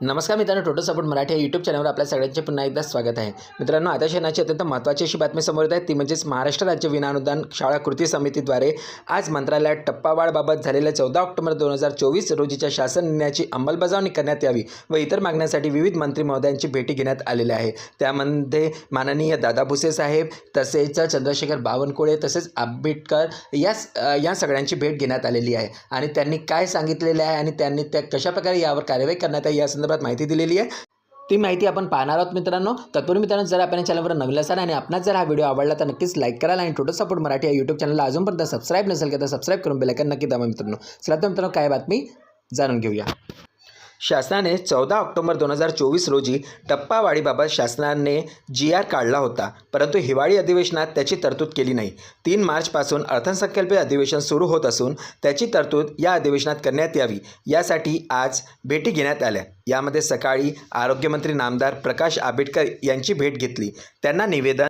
नमस्कार मित्रांनो total support Marathi या यूट्यूब चॅनलवर आपल्या सगळ्यांचे पुन्हा एकदा स्वागत आहे. मित्रांनो आता क्षणाची अत्यंत महत्त्वाची अशी बातमी समोर येत आहे. ती म्हणजेच महाराष्ट्र राज्य विनानुदान शाळा कृती समितीद्वारे आज मंत्रालयात टप्पावाढबाबत झालेल्या चौदा ऑक्टोबर दोन हजार चोवीस रोजीच्या शासन निर्णयाची अंमलबजावणी करण्यात यावी व इतर मागण्यांसाठी विविध मंत्री महोदयांची भेटी घेण्यात आलेली आहे त्यामध्ये माननीय दादा भुसे साहेब तसेच चंद्रशेखर बावनकुळे तसेच आंबेडकर या या सगळ्यांची भेट घेण्यात आलेली आहे. आणि त्यांनी काय सांगितलेले आहे आणि त्यांनी त्या कशाप्रकारे यावर कार्यवाही करण्यात आहे या संदर्भात माहिती दिलेली आहे. ती माहिती आपण पाहणार आहोत मित्रांनो. तत्पूर्वी मित्रांनो जर आपण या चॅनलवर नवीन असाल आणि आपणास जर हा व्हिडिओ आवडला तर नक्कीच लाईक कराल आणि टोटल सपोर्ट मराठी या यूट्यूब चॅनलला अजूनपर्यंत सबस्क्राईब नसेल तर सबस्क्राईब करून बेलायकन नक्की दाबा मित्रांनो. चला तर मित्रांनो काय बातमी जाणून घेऊया. शासनाने चौदा ऑक्टोबर दोन हजार चोवीस रोजी टप्पावाढीबाबत शासनाने जी आर काढला होता. परंतु हिवाळी अधिवेशनात त्याची तरतूद केली नाही. तीन मार्चपासून अर्थसंकल्पीय अधिवेशन सुरू होत असून त्याची तरतूद या अधिवेशनात करण्यात यावी यासाठी आज भेटी घेण्यात आल्या. यामध्ये सकाळी आरोग्यमंत्री नामदार प्रकाश आंबेडकर यांची भेट घेतली. त्यांना निवेदन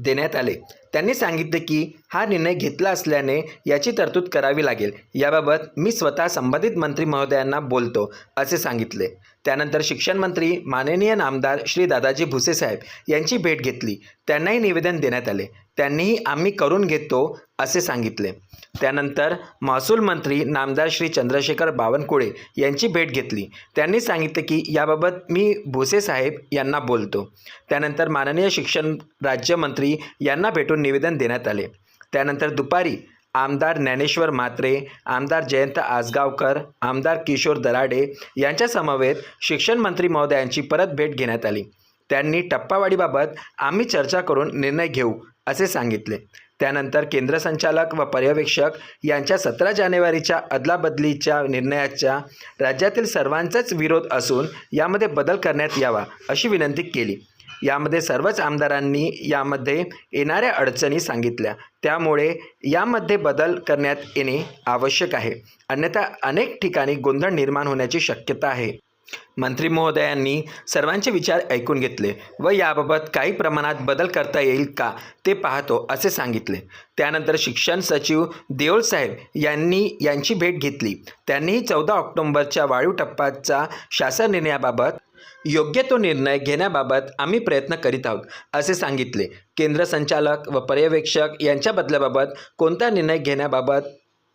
देण्यात आले. त्यांनी सांगितले की हा निर्णय घेतला असल्याने याची तरतूद करावी लागेल. याबाबत मी स्वतः संबंधित मंत्री महोदयांना बोलतो असे सांगितले. त्यानंतर शिक्षण मंत्री माननीय नामदार श्री दादाजी भुसे साहेब यांची भेट घेतली. त्यांनाही निवेदन देण्यात आले. त्यांनीही आम्ही करून घेतो असे सांगितले. त्यानंतर महसूल मंत्री नामदार श्री चंद्रशेखर बावनकुळे यांची भेट घेतली. त्यांनी सांगितले की याबाबत मी भुसे साहेब यांना बोलतो. त्यानंतर माननीय शिक्षण राज्यमंत्री यांना भेटून निवेदन देण्यात आले. त्यानंतर दुपारी आमदार ज्ञानेश्वर म्हात्रे आमदार जयंत आसगावकर आमदार किशोर दराडे यांच्यासमवेत शिक्षण मंत्री महोदयांची परत भेट घेण्यात आली. त्यांनी टप्पावाढीबाबत आम्ही चर्चा करून निर्णय घेऊ असे सांगितले. त्यानंतर केंद्र संचालक व पर्यवेक्षक यांच्या सतरा जानेवारीच्या अदलाबदलीच्या निर्णयाच्या राज्यातील सर्वांचाच विरोध असून यामध्ये बदल करण्यात यावा अशी विनंती केली. यामध्ये सर्वच आमदारांनी यामध्ये येणाऱ्या अडचणी सांगितल्या. त्यामुळे यामध्ये बदल करण्यात येणे आवश्यक आहे. अन्यथा अनेक ठिकाणी गोंधळ निर्माण होण्याची शक्यता आहे. मंत्री महोदयांनी सर्वांचे विचार ऐकून घेतले व याबाबत काही प्रमाणात बदल करता येईल का ते पाहतो असे सांगितले. त्यानंतर शिक्षण सचिव देओलसाहेब यांनी यांची भेट घेतली. त्यांनीही चौदा ऑक्टोंबरच्या वाळू टप्प्याचा शासन निर्णयाबाबत योग्य तो निर्णय घेण्याबाबत आम्ही प्रयत्न करीत आहोत असे सांगितले. केंद्र संचालक व पर्यवेक्षक यांच्या बदल्याबाबत कोणता निर्णय घेण्याबाबत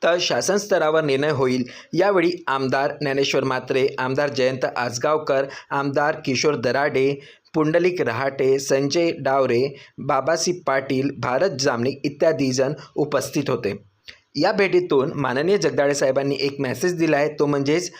तर शासन स्तरावर निर्णय होईल. यावेळी आमदार ज्ञानेश्वर म्हात्रे आमदार जयंत आसगावकर आमदार किशोर दराडे पुंडलिक रहाटे संजय डावरे बाबासी पाटील भारत जामनिक इत्यादी जण उपस्थित होते. या भेटीतून माननीय जगदाळे साहेबांनी एक मेसेज दिला आहे. तो म्हणजेच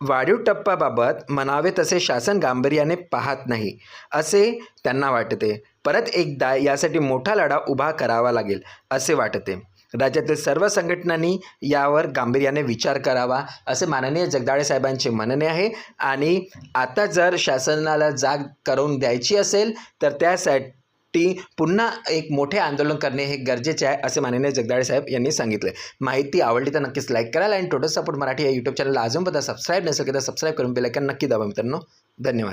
वाढीव टप्प्याबाबत म्हणावे तसे शासन गांभीर्याने पाहत नाही असे त्यांना वाटते. परत एकदा यासाठी मोठा लढा उभा करावा लागेल असे वाटते. राज्यातील सर्व संघटनांनी यावर गांभीर्याने विचार करावा असे माननीय जगदाळे साहेबांचे म्हणणे आहे. आणि आता जर शासनाला जाग करून द्यायची असेल तर त्यासाठी पुन्हा एक मोठे आंदोलन करणे हे गरजेचे आहे असे माननीय जगदाळे साहेब यांनी सांगितले. माहिती आवडली तर नक्कीच लाईक कराल आणि टोटल सपोर्ट मराठी या यूट्यूब चॅनलला अजूनपर्यंत सबस्क्राईब नसेल तर सबस्क्राईब करून बेलायकन नक्की दाबा मित्रांनो. धन्यवाद.